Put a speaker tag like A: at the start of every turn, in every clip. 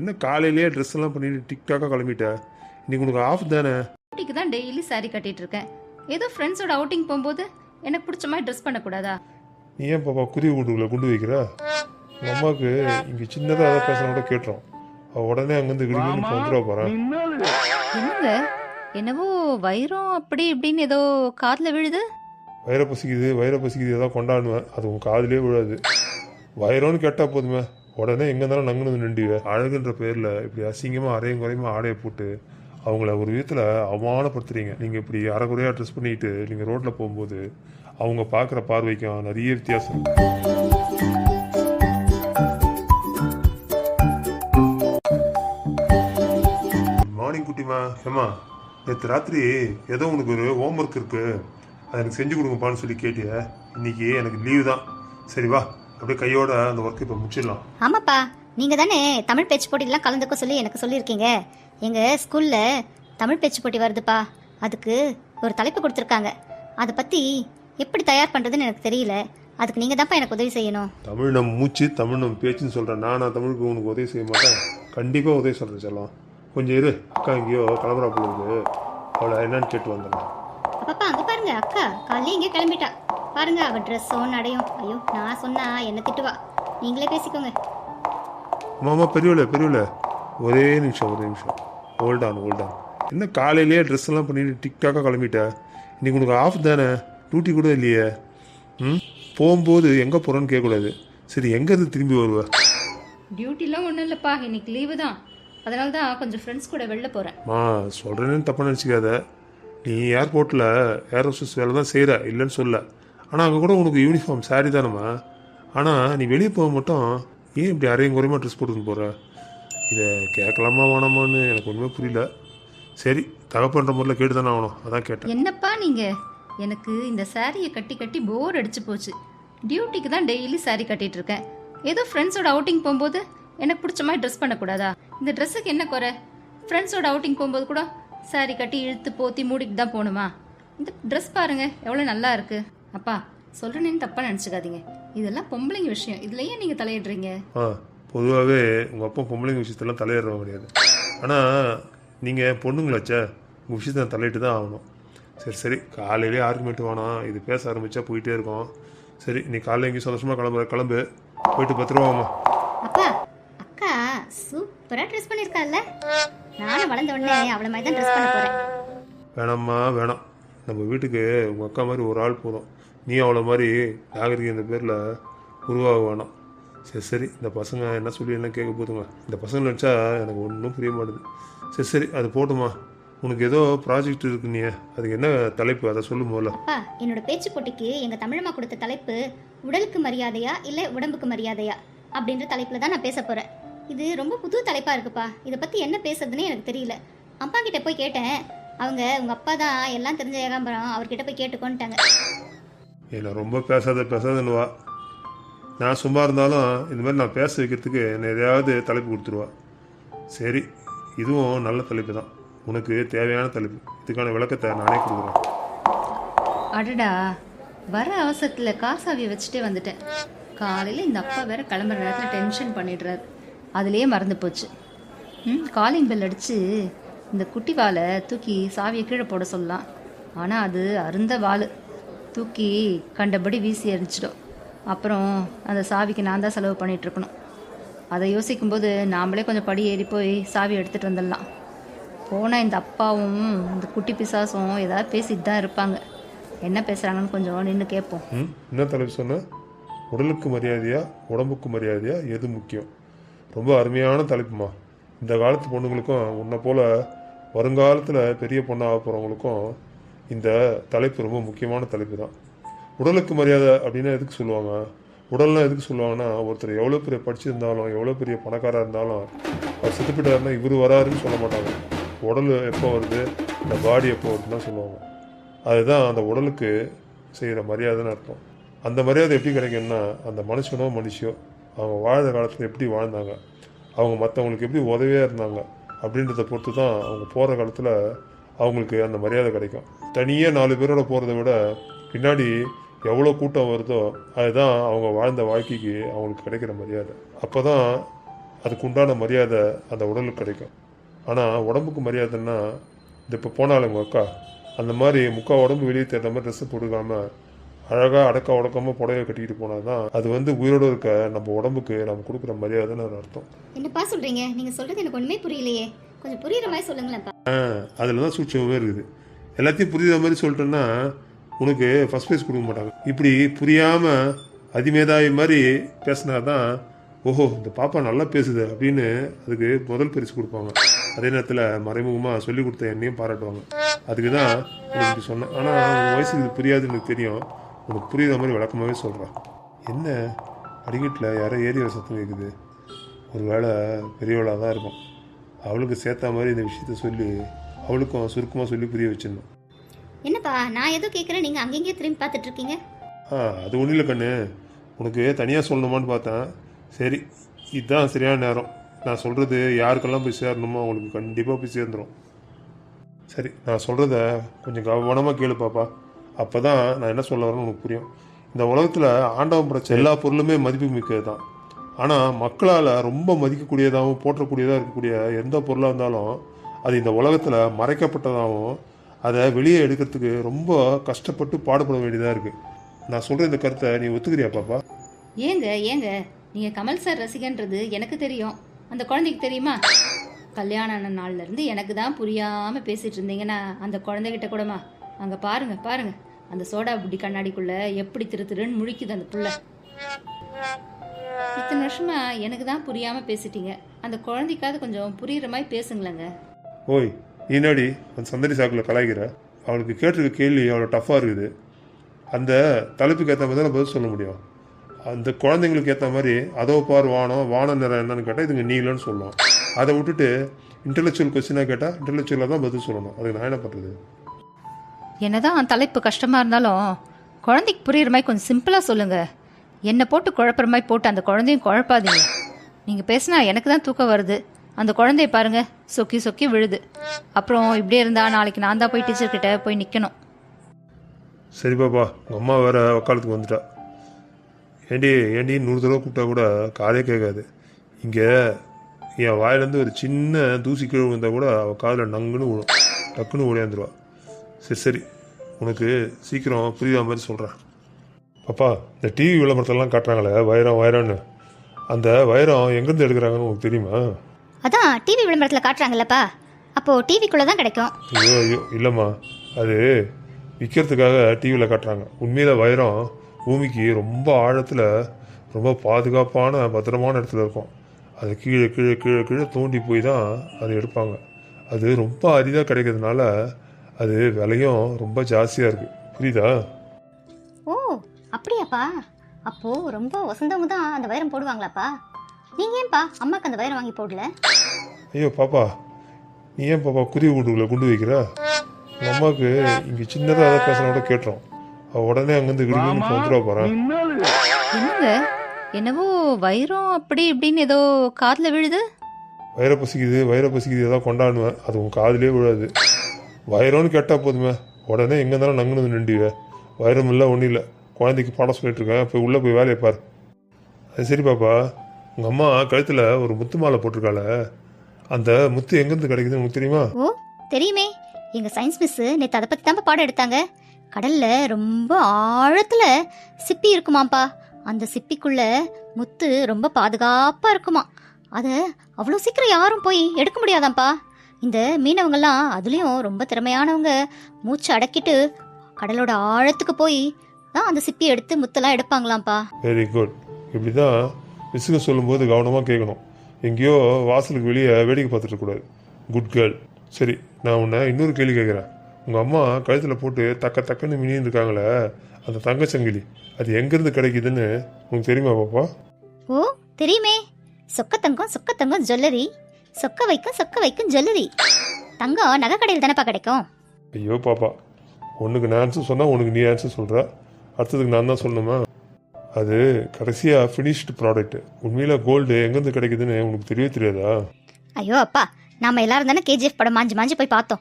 A: என்ன காலையிலேயே ட்ரெஸ் எல்லாம் பண்ணிட்டு டிக்டாக்காக கிளம்பிட்ட? இன்னைக்கு உனக்கு ஆஃப் தானே?
B: ஊட்டிக்கு தான் டெய்லி saree கட்டிட்டு இருக்கேன். ஏதோ ஃப்ரெண்ட்ஸோட அவுட்டிங் போகும்போது எனக்கு பிடிச்ச மாதிரி ட்ரெஸ் பண்ணக்கூடாதா?
A: நீ ஏன் பாப்பா குருவி கூண்டுக்குள்ள குண்டு வைக்கிற உங்கள் அம்மாவுக்கு இங்கே சின்னதாக அதை பேசுனா கூட கேட்டுரும். அவள் உடனே அங்கேருந்து கிடுகின்னு வந்துடுவா போகிறேன்
B: என்னங்க என்னவோ வைரம் அப்படி இப்படின்னு ஏதோ காதில் விழுது.
A: வயிறை பசிக்குது வயிறை பசிக்குது ஏதாவது கொண்டாடுவேன். அது உன் காதுலயே விழாது. வயிறோன்னு கேட்டால் போதுமே. உடனே எங்கே இருந்தாலும் நங்குனது நின்றுவேன் அழகுன்ற பேரில் இப்படி அசிங்கமாக அரையும் குறையுமா ஆடையை போட்டு அவங்கள ஒரு விதத்தில் அவமானப்படுத்துறீங்க. நீங்கள் இப்படி அரைக்குறையாக ட்ரெஸ் பண்ணிட்டு நீங்கள் ரோட்டில் போகும்போது அவங்க பார்க்குற பார்வைக்கும் நிறைய வித்தியாசம் இருக்கு. மார்னிங் குட்டிமா. ஹேமா நேற்று ராத்திரி ஏதோ உனக்கு ஒரு ஹோம்ஒர்க் இருக்குது அதை எனக்கு செஞ்சு கொடுங்கப்பான்னு சொல்லி கேட்டிய. இன்னைக்கு எனக்கு லீவு தான். சரி வா. அப்படியே கையோட அந்த ஒர்க் இப்போ முடிச்சிடலாம்.
C: ஆமாப்பா. நீங்க தானே தமிழ் பேச்சு போட்டிலாம் கலந்துக்க சொல்லி எனக்கு சொல்லியிருக்கீங்க. எங்க ஸ்கூல்ல தமிழ் பேச்சு போட்டி வருதுப்பா. அதுக்கு ஒரு தலைப்பு கொடுத்துருக்காங்க. அதை பத்தி எப்படி தயார் பண்றதுன்னு எனக்கு தெரியல. அதுக்கு நீங்க தான்ப்பா எனக்கு உதவி செய்யணும்.
A: தமிழ் நம்ம மூச்சு தமிழ் நம்ம பேச்சுன்னு சொல்கிறேன் நான் நான் தமிழுக்கு உனக்கு உதவி செய்ய மாட்டேன். கண்டிப்பாக உதவி சொல்கிறேன் செல்லம். கொஞ்சம் இரு. அக்கா எங்கேயோ கிளம்புறா போலுது அவளை என்னன்னு கேட்டு வந்துடலாம்
C: அப்பப்பா அங்க பாருங்க. அக்கா காலையில இங்கே கிளம்பிட்டா. பாருங்க அவ ட்ரெஸ்ஸும் நடையும். ஐயோ நான் சொன்னா என்ன திட்டுவா? நீங்களே பேசிக்கோங்க.
A: மாமா பெரியவள பெரியவள. ஒரே நிமிஷம் ஒரே நிமிஷம். ஹோல்ட் ஆன் ஹோல்ட் ஆன் என்ன காலையிலேயே ட்ரெஸ் எல்லாம் பண்ணிட்டு டிக்டாக்காக கிளம்பிட்ட? இன்னைக்கு உனக்கு ஆஃப் தானே? டியூட்டி கூட இல்லையே. ம்? போகும்போது எங்கே போகிறோன்னு கேட்கக்கூடாது. சரி எங்கேருந்து திரும்பி வருவ?
B: டியூட்டிலாம் ஒன்றும் இல்லைப்பா. இன்னைக்கு லீவு தான். அதனால தான் கொஞ்சம் ஃப்ரெண்ட்ஸ் கூட வெளில போகிறேன்
A: மா சொல்கிறேன்னு தப்பாக நினச்சிக்காத. நீ ஏர்போர்ட்டில் ஏர் ஹோஸ்டஸ் வேலை தான் செய்கிற இல்லைன்னு சொல்ல. ஆனால் அங்கே கூட உனக்கு யூனிஃபார்ம் சாரி தானம்மா. ஆனால் நீ வெளியே போக மட்டும் ஏன் இப்படி அரையும் குறையமா ட்ரெஸ் போட்டுன்னு போகிற இதை கேட்கலாமா வேணாமான்னு எனக்கு ஒன்றுமே புரியல. சரி தகப்பன்ற முறையில் கேட்டு தானே ஆகணும். அதான் கேட்டேன்.
B: என்னப்பா நீங்கள் எனக்கு இந்த சாரியை கட்டி கட்டி போர் அடிச்சு போச்சு. டியூட்டிக்கு தான் டெய்லி சாரி கட்டிகிட்டு இருக்கேன். ஏதோ ஃப்ரெண்ட்ஸோட அவுட்டிங் போகும்போது எனக்கு பிடிச்ச மாதிரி ட்ரெஸ் பண்ணக்கூடாதா? இந்த ட்ரெஸ்ஸுக்கு என்ன குறை? ஃப்ரெண்ட்ஸோட அவுட்டிங் போகும்போது கூட சாரி கட்டி இழுத்து போத்தி மூடிட்டு தான் போகணுமா? இந்த ட்ரெஸ் பாருங்கள் எவ்வளோ நல்லா இருக்குது அப்பா சொல்றேன்னு தப்பா நினச்சிக்காதீங்க. இதெல்லாம் பொம்பளைங்க விஷயம். இதுல ஏன் நீங்க தலையிடுறீங்க?
A: ஆ பொதுவாகவே உங்கள் அப்பா பொம்பளைங்க விஷயத்தெல்லாம் தலையிடுற கிடையாது. ஆனால் நீங்கள் பொண்ணுங்களாச்சே உங்கள் விஷயத்தை தலையிட்டு தான் ஆகணும். சரி சரி. காலையிலே ஆர்குமெண்ட் வேணாம். இது பேச ஆரம்பித்தா போயிட்டே இருக்கோம். சரி நீ காலையில் எங்கேயும் சந்தோஷமாக கிளம்புற கிளம்பு. போயிட்டு பத்திரமாம்மா
C: அப்பா அக்கா சூப்பரா ட்ரெஸ் பண்ணிருக்கால நானும் வளர்ந்த உடனே அவளை மாதிரி தான் ட்ரெஸ் பண்ண போறேன்.
A: வேணாம்மா வேணாம். நம்ம வீட்டுக்கு உங்கள் அக்கா மாதிரி ஒரு ஆள் போதும். நீ அவளை மாதிரி நாகரிகம் இந்த பேரில் உருவாக வேணாம் சரி சரி இந்த பசங்க என்ன சொல்லி என்ன கேட்க போதுங்க இந்த பசங்க நினச்சா எனக்கு ஒன்றும் புரிய மாட்டேது சரி சரி அது போட்டுமா உனக்கு ஏதோ ப்ராஜெக்ட் இருக்கு நீ அதுக்கு என்ன தலைப்பு? அதை சொல்லு முதல்ல.
C: அப்பா என்னோட பேச்சு போட்டிக்கு எங்கள் தமிழம்மா கொடுத்த தலைப்பு உடலுக்கு மரியாதையா இல்லை உடம்புக்கு மரியாதையா அப்படின்ற தலைப்பில் தான் நான் பேச போகிறேன் இது ரொம்ப புது தலைப்பாக இருக்குப்பா. இதை பற்றி என்ன பேசுறதுன்னு எனக்கு தெரியல. அப்பா கிட்ட போய் கேட்டேன். அவங்க உங்கள் அப்பா தான் எல்லாம் தெரிஞ்ச ஏகாம்பரம் அவர்கிட்ட போய் கேட்டுக்கோன்ட்டாங்க.
A: என்னை ரொம்ப பேசாத பேசாதன்னுவா. நான் சும்மா இருந்தாலும் இந்த மாதிரி நான் பேச வைக்கிறதுக்கு என்னை எதையாவது தலைப்பு கொடுத்துருவா. சரி இதுவும் நல்ல தலைப்பு தான். உனக்கு தேவையான தலைப்பு. இதுக்கான விளக்கத்தை நானே கொடுக்குறேன்.
B: அடடா வர அவசரத்தில் காசாவியை வச்சுட்டே வந்துட்டேன். காலையில் இந்த அப்பா வேற கிளம்புற நேரத்தில் டென்ஷன் பண்ணிடுறாரு. அதுலேயே மறந்து போச்சு. ம் காலிங் பெல் அடித்து இந்த குட்டி வாலை தூக்கி சாவியை கீழே போட சொல்லலாம். ஆனால் அது அருந்த வாள். தூக்கி கண்டபடி வீசி எரிஞ்சிடும் அப்புறம் அந்த சாவிக்கு நான் தான் செலவு பண்ணிகிட்ருக்கணும் அதை யோசிக்கும்போது நாமளே கொஞ்சம் படி ஏறி போய் சாவி எடுத்துகிட்டு வந்துடலாம். போனால் இந்த அப்பாவும் இந்த குட்டி பிசாசும் ஏதாவது பேசிட்டு தான் இருப்பாங்க. என்ன பேசுகிறாங்கன்னு கொஞ்சம் நின்று கேட்போம்.
A: என்ன தலைப்பு சொன்ன? உடலுக்கு மரியாதையா உடம்புக்கு மரியாதையா எது முக்கியம்? ரொம்ப அருமையான தலைப்புமா. இந்த காலத்து பொண்ணுங்களுக்கும் உன்னை போல் வருங்காலத்தில் பெரிய பொண்ணாக போகிறவங்களுக்கும் இந்த தலைப்பு ரொம்ப முக்கியமான தலைப்பு தான். உடலுக்கு மரியாதை அப்படின்னா எதுக்கு சொல்லுவாங்க? உடல்னா எதுக்கு சொல்லுவாங்கன்னா ஒருத்தர் எவ்வளோ பெரிய படிச்சிருந்தாலும் எவ்வளோ பெரிய பணக்காராக இருந்தாலும் அவர் செத்துப்பிட்டாருன்னா இவர் வராருன்னு சொல்ல மாட்டாங்க. உடல் எப்போ வருது? இந்த பாடி எப்போ வருதுன்னு சொல்லுவாங்க. அதுதான் அந்த உடலுக்கு செய்கிற மரியாதைன்னு அர்த்தம். அந்த மரியாதை எப்படி கிடைக்கும்னா அந்த மனுஷனோ மனுஷியோ அவங்க வாழ்ந்த காலத்தில் எப்படி வாழ்ந்தாங்க? அவங்க மற்றவங்களுக்கு எப்படி உதவியாக இருந்தாங்க? அப்படின்றத பொறுத்து தான் அவங்க போகிற காலத்தில் அவங்களுக்கு அந்த மரியாதை கிடைக்கும். தனியாக நாலு பேரோட போகிறத விட பின்னாடி எவ்வளோ கூட்டம் வருதோ அதுதான் அவங்க வாழ்ந்த வாழ்க்கைக்கு அவங்களுக்கு கிடைக்கிற மரியாதை. அப்போ தான் அதுக்கு உண்டான மரியாதை அந்த உடலுக்கு கிடைக்கும். ஆனால் உடம்புக்கு மரியாதைன்னா இந்த இப்போ போனாலும் உங்கள் அக்கா. அந்த மாதிரி முக்கால் உடம்பு வெளியே தெரிந்த மாதிரி ட்ரெஸ்ஸு போட்டுக்காம அழகாக அடக்க உடக்கமாக புடவை கட்டிக்கிட்டு போனால் தான் அது வந்து உயிரோடு இருக்க நம்ம உடம்புக்கு நம்ம கொடுக்குற மரியாதைன்னு ஒரு அர்த்தம்.
C: என்னப்பா சொல்றீங்க? நீங்க சொல்றது எனக்கு ஒண்ணுமே புரியலையே. கொஞ்சம் புரியுற மாதிரி சொல்லுங்களேன்ப்பா.
A: அதில் தான் சூட்சமே இருக்குது. எல்லாத்தையும் புரியுற மாதிரி சொல்லிட்டேன்னா உனக்கு ஃபஸ்ட் ப்ரைஸ் கொடுக்க மாட்டாங்க. இப்படி புரியாமல் அதிமேதாவி மாதிரி பேசினா தான் ஓஹோ இந்த பாப்பா நல்லா பேசுது அப்படின்னு அதுக்கு முதல் பரிசு கொடுப்பாங்க. அதே நேரத்தில் மறைமுகமாக சொல்லி கொடுத்த என்னையும் பாராட்டுவாங்க. அதுக்கு தான் இப்படி சொன்னேன். ஆனால் உன் வயசுக்கு இது புரியாதுன்னு எனக்கு தெரியும். உனக்கு புரியுற மாதிரி விளக்கமாகவே சொல்கிறேன் என்ன? அடிக்கட்டில் யாரோ ஏறி வர சத்தம் கேட்குது ஒரு வேளை பெரியவளாக தான் இருக்கும். அவளுக்கு சேர்த்த மாதிரி இந்த விஷயத்த சொல்லி அவளுக்கும் சுருக்கமாக சொல்லி புரிய வச்சிடணும்
C: என்னப்பா நான் ஏதோ கேட்குறேன் நீங்க அங்கங்கே திரும்பி பார்த்துட்டு இருக்கீங்க
A: ஆ அது ஒன்றும் இல்லை கண்ணு. உனக்கு தனியாக சொல்லணுமான்னு பார்த்தேன். சரி இதுதான் சரியான நேரம். நான் சொல்கிறது யாருக்கெல்லாம் போய் சேரணுமோ அவங்களுக்கு கண்டிப்பாக போய் சேர்ந்துடும் சரி நான் சொல்கிறத கொஞ்சம் கவனமாக கேளு பாப்பா. அப்போ தான் நான் என்ன சொல்ல வரேன்னு உனக்கு புரியும். இந்த உலகத்தில் ஆண்டவன் படைச்ச எல்லா பொருளுமே மதிப்பு மிக்கது தான் ஆனால் மக்களால் ரொம்ப மதிக்கக்கூடியதாகவும் போற்றக்கூடியதாக இருக்கக்கூடிய எந்த பொருளாக இருந்தாலும் அது இந்த உலகத்தில் மறைக்கப்பட்டதாகவும் அதை வெளியே எடுக்கிறதுக்கு ரொம்ப கஷ்டப்பட்டு பாடுபட வேண்டியதாக இருக்குது நான் சொல்கிற இந்த கருத்தை நீ ஒத்துக்கிறியா பாப்பா?
B: ஏங்க ஏங்க. நீங்கள் கமல் சார் ரசிகன்றது எனக்கு தெரியும். அந்த குழந்தைக்கு தெரியுமா? கல்யாணம் ஆன நாள்ல இருந்து எனக்கு தான் புரியாமல் பேசிகிட்டு இருந்தீங்கன்னா அந்த குழந்தைகிட்ட கூடமா அங்கே பாருங்க பாருங்க. அந்த சோடா புட்டி கண்ணாடிக்குள்ளே எப்படி திரு திருன்னு முழிக்குது அந்த புள்ள. இத்தனை வருஷமா எனக்கு தான் புரியாமல் பேசிட்டீங்க. அந்த குழந்தைக்காவது கொஞ்சம் புரியுற மாதிரி பேசுங்களேங்க.
A: ஓய் நீ என்னடி அந்த சந்தடி சாக்கில் கலாய்க்கிற? அவளுக்கு கேட்டிருக்க கேள்வி அவ்வளோ டஃப்பாக இருக்குது. அந்த தலைப்புக்கு ஏற்ற மாதிரி தான் பதில் சொல்ல முடியும். அந்த குழந்தைங்களுக்கு ஏற்ற மாதிரி அதோ பார் வானம் வான நிறம் என்னன்னு கேட்டால் இதுங்க நீலன்னு சொல்லலாம் அதை விட்டுட்டு இன்டெலெக்சுவல் கொஸ்டினாக கேட்டால் இன்டெலெக்சுவலாக தான் பதில் சொல்லணும். அதுக்கு நான் என்ன பண்ணுறது
B: என்னதான் தலைப்பு கஷ்டமாக இருந்தாலும் குழந்தைக்கு புரியுற மாதிரி கொஞ்சம் சிம்பிளாக சொல்லுங்க. என்னை போட்டு குழப்புற மாதிரி போட்டு அந்த குழந்தையும் குழப்பாதீங்க. நீங்கள் பேசினா எனக்கு தான் தூக்கம் வருது. அந்த குழந்தைய பாருங்க. சொக்கி சொக்கி விழுது. அப்புறம் இப்படியே இருந்தா நாளைக்கு நான் தான் போய் டீச்சர் கிட்ட போய் நிற்கணும்
A: சரி பாப்பா உங்கள் அம்மா வேற வக்காலத்துக்கு வந்துட்டா. ஏண்டி ஏண்டி நூறு தடவை கூப்பிட்டா கூட காதே கேட்காது. இங்கே என் வாயிலேருந்து ஒரு சின்ன தூசி கீழே விழுந்தா கூட அவள் காதில் நங்குன்னு விழும். டக்குன்னு ஓடியாந்துருவா சரி சரி. உனக்கு சீக்கிரம் புரியுற மாதிரி சொல்கிறேன் பாப்பா இந்த டிவி விளம்பரத்தெல்லாம் காட்டுறாங்களே வைரம் வைரம்னு. அந்த வைரம் எங்கேருந்து எடுக்கிறாங்கன்னு உங்களுக்கு தெரியுமா?
C: அதான் டிவி விளம்பரத்தில் காட்டுறாங்கல்லப்பா. அப்போ டிவிக்குள்ள தான் கிடைக்கும்.
A: ஐயோ ஐயோ இல்லைம்மா. அது விற்கிறதுக்காக டிவியில் காட்டுறாங்க. உண்மையில வைரம் பூமிக்கு ரொம்ப ஆழத்தில் ரொம்ப பாதுகாப்பான பத்திரமான இடத்துல இருக்கும். அது கீழே கீழே கீழே கீழே தோண்டி போய் தான் அதை எடுப்பாங்க. அது ரொம்ப அரிதாக கிடைக்கிறதுனால அது விலையும் ரொம்ப ஜாஸ்தியாக இருக்குது புரியுதா?
C: ஓ அப்படியாப்பா. அப்போ ரொம்ப வசந்தவங்க தான் அந்த வைரம் போடுவாங்களாப்பா? நீங்க ஏன்பா அம்மாக்கு அந்த வைரம் வாங்கி போடல?
A: ஐயோ பாப்பா நீ ஏன் பாப்பா குருவி கூண்டுக்குள்ள குண்டு வைக்கிற? உங்கள் அம்மாவுக்கு இங்கே சின்னதாக அதை பேசினா கூட கேட்டுரும் அவள் உடனே அங்கேருந்து கிடுகிடுன்னு வந்துடுவா போகிறேன்
B: என்னங்க? என்னவோ வைரம் அப்படி இப்படின்னு ஏதோ காதில் விழுது?
A: வயிறை பசிக்குது வயிறை பசிக்குது ஏதாவது கொண்டாடுவேன். அது உன் காதுலயே விழாது. வயிறோன்னு கேட்டால் போதுமே. உடனே எங்கே இருந்தாலும் நங்குனது நின்றுவே வயிறம் இல்லை ஒன்றும் இல்லை. குழந்தைக்கு பாடம் சொல்லிட்டு இருக்கேன். போய் உள்ளே போய் வேலையை பார். அது சரி பாப்பா. உங்கள் அம்மா கழுத்தில் ஒரு முத்து மாலை போட்டிருக்காள அந்த முத்து எங்கேருந்து கிடைக்குதுன்னு உனக்கு தெரியுமா?
C: ஓ தெரியுமே. எங்க சயின்ஸ் மிஸ் நேற்று அதை பத்தி தான் பாடம் எடுத்தாங்க. கடல்ல ரொம்ப ஆழத்துல சிப்பி இருக்குமாப்பா அந்த சிப்பிக்குள்ள முத்து ரொம்ப பாதுகாப்பா இருக்குமா. அதை அவ்வளோ சீக்கிரம் யாரும் போய் எடுக்க முடியாதாம்ப்பா. இந்த மீனவங்கெல்லாம் அதுலேயும் ரொம்ப திறமையானவங்க. மூச்சு அடக்கிட்டு கடலோட ஆழத்துக்கு போய் தான் அந்த சிப்பியை எடுத்து முத்தெல்லாம் எடுப்பாங்களாம்ப்பா.
A: வெரி குட் இப்படி தான் மிஸ்ஸுங்க சொல்லும்போது கவனமாக கேட்கணும் எங்கேயோ வாசலுக்கு வெளியே வேடிக்கை பார்த்துட்டு இருக்கக்கூடாது. குட் கேர்ள் சரி நான் உன்னை இன்னொரு கேள்வி கேட்குறேன். உங்கள் அம்மா கழுத்தில் போட்டு தக்க தக்கன்னு மினின்னு இருக்காங்களே அந்த தங்கச்சங்கிலி அது எங்கேருந்து கிடைக்குதுன்னு உனக்கு தெரியுமா பாப்பா?
C: ஓ தெரியுமே. சொக்க தங்கம் சொக்க தங்கம் ஜுவல்லரி. சொக்க வைக்கும் சொக்க வைக்கும் ஜுவல்லரி. தங்கம் நகை கடையில் தானேப்பா கிடைக்கும்?
A: ஐயோ பாப்பா ஒன்றுக்கு நான் ஆன்சர் சொன்னால் உனக்கு நீ ஆன்சர் சொல்கிற அடுத்ததுக்கு நான் தான் சொல்லணுமா? அது கடைசியாக ஃபினிஷ்டு ப்ராடக்ட் உண்மையில் கோல்டு எங்கேருந்து கிடைக்குதுன்னு உனக்கு தெரியவே தெரியாதா?
C: ஐயோ அப்பா. நாம எல்லாரும் தானே கேஜிஎஃப் படம் மாஞ்சு மாஞ்சு போய் பார்த்தோம்.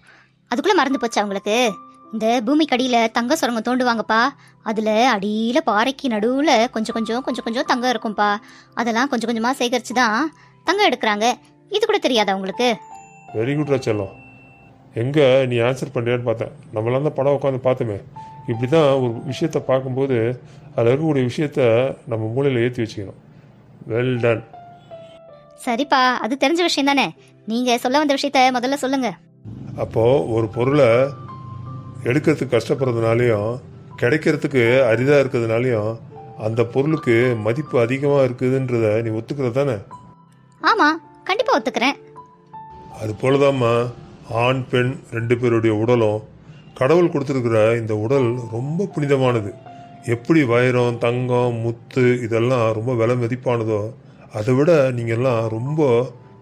C: அதுக்குள்ள மறந்து போச்சு அவங்களுக்கு இந்த பூமிக்கு அடியில தங்க சுரங்கம் தோண்டுவாங்கப்பா. அதுல அடியில பாறைக்கு நடுவுல கொஞ்சம் கொஞ்சம் கொஞ்சம் கொஞ்சம் தங்கம் இருக்கும்பா. அதெல்லாம் கொஞ்சம் கொஞ்சமா சேகரிச்சு தான் தங்கம் எடுக்கிறாங்க. இது கூட தெரியாதா உங்களுக்கு?
A: வெரி குட் செல்லம். எங்கே நீ ஆன்சர் பண்ணுறியான்னு பார்த்தேன். நம்மளாம் தான் படம் உட்காந்து பார்த்தோமே. இப்படி தான் ஒரு விஷயத்தை பார்க்கும்போது அதில் இருக்கக்கூடிய விஷயத்த நம்ம மூளையில் ஏற்றி வச்சுக்கணும். வெல் டன்
C: சரிப்பா அது தெரிஞ்ச விஷயம் தானே? நீங்க சொல்ல வந்த விஷயத்த முதல்ல சொல்லுங்க.
A: அப்போது ஒரு பொருளை எடுக்கிறதுக்கு கஷ்டப்படுறதுனாலையும் கிடைக்கிறதுக்கு அரிதாக இருக்கிறதுனாலையும் அந்த பொருளுக்கு மதிப்பு அதிகமாக இருக்குதுன்றத நீ ஒத்துக்கிறது தானே?
C: ஆமா கண்டிப்பா ஒத்துக்கிறேன்.
A: அது போலதாம்மா ஆண் பெண் ரெண்டு பேருடைய உடலும் கடவுள் கொடுத்துருக்கிற இந்த உடல் ரொம்ப புனிதமானது. எப்படி வைரம் தங்கம் முத்து இதெல்லாம் ரொம்ப விலை மதிப்பானதோ அதை விட நீங்கள்லாம் ரொம்ப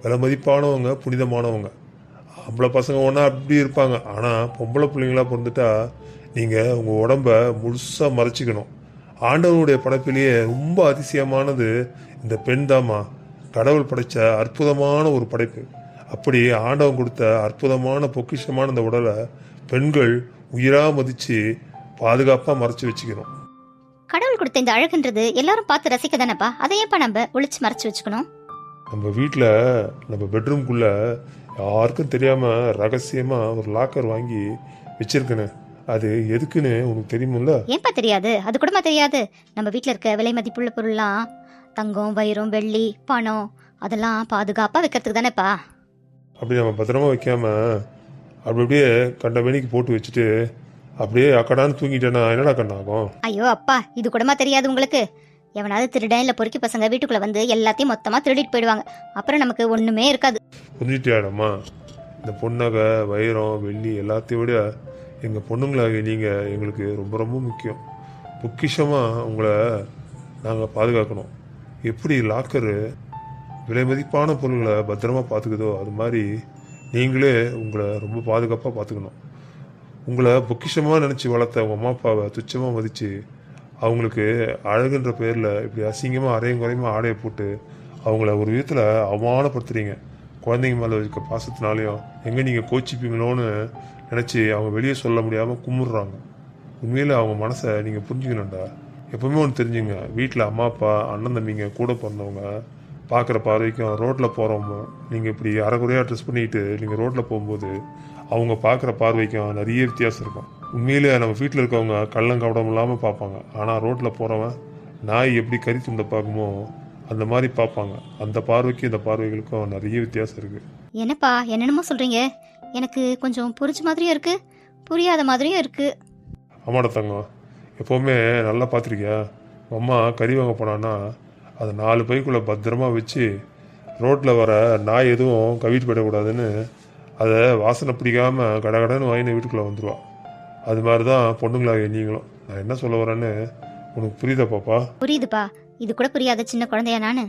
A: விலை மதிப்பானவங்க புனிதமானவங்க. ஆம்பளை பசங்க ஒன்றா அப்படி இருப்பாங்க. ஆனால் பொம்பளை பிள்ளைங்களாக பிறந்துட்டா நீங்கள் உங்கள் உடம்ப முழுசாக மறைச்சிக்கணும். ஆண்டவனுடைய படைப்பிலேயே ரொம்ப அதிசயமானது இந்த பெண் தாமா கடவுள் படைச்ச அற்புதமான ஒரு படைப்பு. அப்படி ஆண்டவன் கொடுத்த அற்புதமான பொக்கிஷமான இந்த உடலை பெண்கள் உயிராக மதித்து பாதுகாப்பாக மறைச்சி வச்சுக்கணும்.
C: கடவுள் கொடுத்த இந்த அழகுன்றது எல்லாரும் பார்த்து ரசிக்க தானேப்பா அதை ஏன்ப்பா நம்ம ஒளிச்சு மறைச்சு வச்சுக்கணும்?
A: நம்ம வீட்டில் நம்ம பெட்ரூம்குள்ளே யாருக்கும் தெரியாமல் ரகசியமாக ஒரு லாக்கர் வாங்கி வச்சிருக்கேனே. அது எதுக்குன்னு உனக்கு தெரியுமில்ல?
C: ஏன்பா தெரியாது? அது கூடமா தெரியாது? நம்ம வீட்டில் இருக்க விலை மதிப்புள்ள பொருள்லாம் தங்கம் வைரம் வெள்ளி பணம் அதெல்லாம் பாதுகாப்பாக வைக்கிறதுக்கு தானேப்பா?
A: அப்படி நம்ம பத்திரமா வைக்காம அப்படி அப்படியே கண்ட மேனிக்கு போட்டு வச்சுட்டு அப்படியே அக்கடான்னு தூங்கிட்டேன்னா என்னடா கண்ணாகும்
C: ஐயோ அப்பா இது கூடமா தெரியாது உங்களுக்கு. எவனாவது திருடன் இல்லை பொறுக்கி பசங்க வீட்டுக்குள்ள வந்து எல்லாத்தையும் மொத்தமாக திருடிட்டு போயிடுவாங்க. அப்புறம் நமக்கு ஒன்றுமே இருக்காது.
A: புரிஞ்சுட்டியாடம்மா? இந்த பொன்னகை வைரம் வெள்ளி எல்லாத்தையும் விட எங்கள் பொண்ணுங்களாகிய நீங்கள் எங்களுக்கு ரொம்ப ரொம்ப முக்கியம். பொக்கிஷமாக உங்களை நாங்கள் பாதுகாக்கணும். எப்படி லாக்கரு விலை மதிப்பான பொருள்களை பத்திரமா பார்த்துக்குதோ அது மாதிரி நீங்களே உங்களை ரொம்ப பாதுகாப்பாக பார்த்துக்கணும். உங்களை பொக்கிஷமாக நினச்சி வளர்த்த உங்கள் அம்மா அப்பாவை துச்சமாக மதித்து அவங்களுக்கு அழகுன்ற பேரில் இப்படி அசிங்கமாக அரையும் குறையுமா ஆடையை போட்டு அவங்கள ஒரு விதத்தில் அவமானப்படுத்துகிறீங்க குழந்தைங்க மேலே இருக்க பாசத்தினாலையும் எங்கே நீங்கள் கோச்சிப்பீங்களோன்னு நினச்சி அவங்க வெளியே சொல்ல முடியாமல் கும்பிட்றாங்க உண்மையில் அவங்க மனசை நீங்கள் புரிஞ்சுக்கணும்டா. எப்பவுமே ஒன்று தெரிஞ்சுங்க. வீட்டில் அம்மா அப்பா அண்ணன் தம்பிங்க கூட பிறந்தவங்க பார்க்குற பார்வைக்கும் ரோட்டில் போகிறவங்க நீங்கள் இப்படி அரைக்குறையாக ட்ரெஸ் பண்ணிட்டு நீங்கள் ரோட்டில் போகும்போது அவங்க பார்க்குற பார்வைக்கும் நிறைய வித்தியாசம் இருக்கும். உண்மையிலே நம்ம வீட்டில் இருக்கவங்க கள்ளங்கவடம் இல்லாமல் பார்ப்பாங்க. ஆனால் ரோட்டில் போகிறவன் நாய் எப்படி கறி துண்டை பார்க்குமோ அந்த மாதிரி பார்ப்பாங்க. அந்த பார்வைக்கும் இந்த பார்வைகளுக்கும் நிறைய வித்தியாசம் இருக்குது
C: என்னப்பா என்னென்னமோ சொல்கிறீங்க. எனக்கு கொஞ்சம் புரிஞ்ச மாதிரியும் இருக்கு புரியாத மாதிரியும் இருக்கு.
A: அம்மாட தங்கம். எப்போவுமே நல்லா பார்த்துருக்கியா? அம்மா கறி வாங்க போனான்னா அதை நாலு பைக்குள்ளே பத்திரமா வச்சு ரோட்டில் வர நாய் எதுவும் கவிட்டு போயிடக்கூடாதுன்னு அதை வாசனை பிடிக்காம கடகடன்னு வாங்கின வீட்டுக்குள்ளே வந்துடுவா அது மாதிரி தான் பொண்ணுங்களாக நீங்களும் நான் என்ன சொல்ல வரேன்னு உனக்கு புரியுதா பாப்பா?
C: புரியுதுப்பா. இது கூட புரியாத சின்ன குழந்தையா நானு?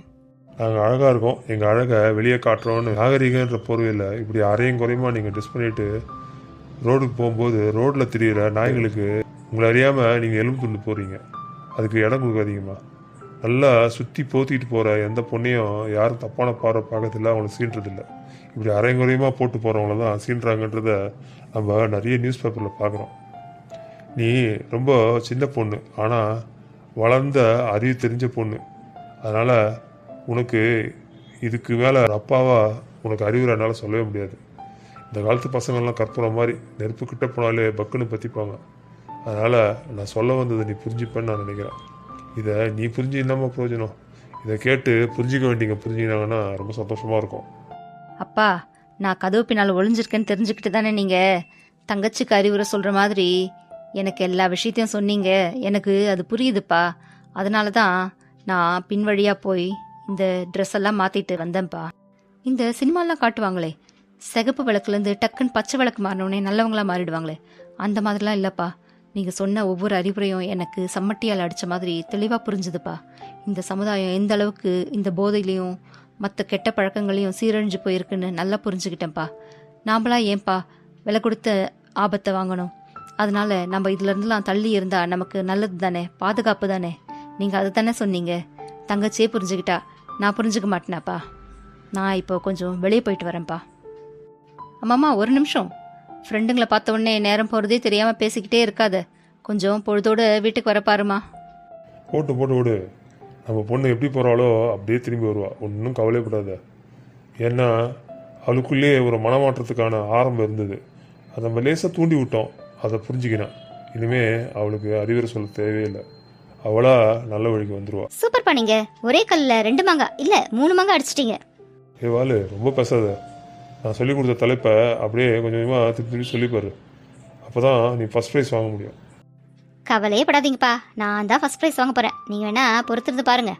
A: நாங்கள் அழகாக இருக்கோம். எங்கள் அழகை வெளியே காட்டுறோன்னு நாகரிகன்ற போர்வையில் இப்படி அரையும் குறையுமா நீங்கள் ட்ரெஸ் பண்ணிட்டு ரோடுக்கு போகும்போது ரோட்டில் திரியிற நாய்களுக்கு உங்களை அறியாமல் நீங்கள் எலும்பு துண்டு போகிறீங்க அதுக்கு இடம் கொடுக்காதீங்கம்மா. நல்லா சுற்றி போத்திட்டு போகிற எந்த பொண்ணையும் யாரும் தப்பான பார்வை பார்க்கறதில்ல அவங்கள சீன்றதில்ல. இப்படி அரையும் போட்டு போகிறவங்கள தான் சீன்றாங்கன்றத நம்ம நிறைய நியூஸ் பேப்பரில் பார்க்குறோம். நீ ரொம்ப சின்ன பொண்ணு ஆனால் வளர்ந்த அறிவு தெரிஞ்ச பொண்ணு. அதனால் உனக்கு இதுக்கு மேலே அப்பாவாக உனக்கு அறிவுரை என்னால் சொல்லவே முடியாது. இந்த காலத்து பசங்கள்லாம் கற்பூரம் மாதிரி நெருப்பு கிட்ட போனாலே பக்குன்னு பற்றிப்பாங்க அதனால் நான் சொல்ல வந்ததை நீ புரிஞ்சுப்பேன்னு நான் நினைக்கிறேன். இதை நீ புரிஞ்சு என்னம்மா பிரயோஜனம்? இதை கேட்டு புரிஞ்சிக்க வேண்டிங்க புரிஞ்சுக்கினாங்கன்னா ரொம்ப சந்தோஷமாக இருக்கும்.
B: அப்பா நான் கதவு பின்னால் ஒளிஞ்சிருக்கேன்னு தெரிஞ்சுக்கிட்டு தானே நீங்கள் தங்கச்சிக்கு அறிவுரை சொல்கிற மாதிரி எனக்கு எல்லா விஷயத்தையும் சொன்னீங்க. எனக்கு அது புரியுதுப்பா. அதனால தான் நான் பின் வழியாக போய் இந்த ட்ரெஸ் எல்லாம் மாற்றிட்டு வந்தேன்ப்பா. இந்த சினிமாலாம் காட்டுவாங்களே சிகப்பு விளக்குலேருந்து டக்குன்னு பச்சை விளக்கு மாறினோடனே நல்லவங்களா மாறிடுவாங்களே. அந்த மாதிரிலாம் இல்லைப்பா. நீங்கள் சொன்ன ஒவ்வொரு அறிவுரையும் எனக்கு சம்மட்டியால் அடித்த மாதிரி தெளிவாக புரிஞ்சுதுப்பா. இந்த சமுதாயம் எந்த அளவுக்கு இந்த போதையிலையும் மற்ற கெட்ட பழக்கங்களையும் சீரழிஞ்சு போயிருக்குன்னு நல்லா புரிஞ்சுக்கிட்டேன்ப்பா. நாமளா ஏன்பா விலை கொடுத்த ஆபத்தை வாங்கணும்? அதனால நம்ம இதுலேருந்துலாம் தள்ளி இருந்தால் நமக்கு நல்லது தானே? பாதுகாப்பு தானே? நீங்கள் அதை தானே சொன்னீங்க. தங்கச்சியே புரிஞ்சுக்கிட்டா. நான் புரிஞ்சுக்க மாட்டேனாப்பா. நான் இப்போ கொஞ்சம் வெளியே போயிட்டு வரேன்ப்பா. அம்மாம்மா ஒரு நிமிஷம். ஃப்ரெண்டுங்களை பார்த்த உடனே நேரம் போகிறதே தெரியாமல் பேசிக்கிட்டே இருக்காத. கொஞ்சம் பொழுதோட வீட்டுக்கு வர பாருமா.
A: போட்டு போட்டு விடு. நம்ம பொண்ணு எப்படி போகிறாளோ அப்படியே திரும்பி வருவா. ஒன்றும் கவலைப்படாத. ஏன்னா அவளுக்குள்ளேயே ஒரு மனமாற்றத்துக்கான ஆரம்பம் இருந்தது. அதை நம்ம லேசாக தூண்டி விட்டோம். அதை புரிஞ்சுக்கினான். இனிமே அவளுக்கு அறிவுரை சொல்ல தேவையில்லை. அவளா நல்ல வழிக்கு வந்துருவா.
C: சூப்பர் பண்ணீங்க ஒரே கல்லில் ரெண்டு மாங்காய் இல்லை மூணு மாங்காய் அடிச்சிட்டீங்க.
A: ஏ வாலு ரொம்ப பேசாத. நான் சொல்லிக் கொடுத்த தலைப்பை அப்படியே கொஞ்சம் கொஞ்சமாக திருப்பி திருப்பி சொல்லிப்பாரு. அப்போ தான் நீ ஃபஸ்ட் ப்ரைஸ் வாங்க முடியும்.
C: கவலையே படாதீங்கப்பா. நான் தான் ஃபர்ஸ்ட் ப்ரைஸ் வாங்க போகிறேன் நீங்கள் வேணால் பொறுத்திருந்து பாருங்கள்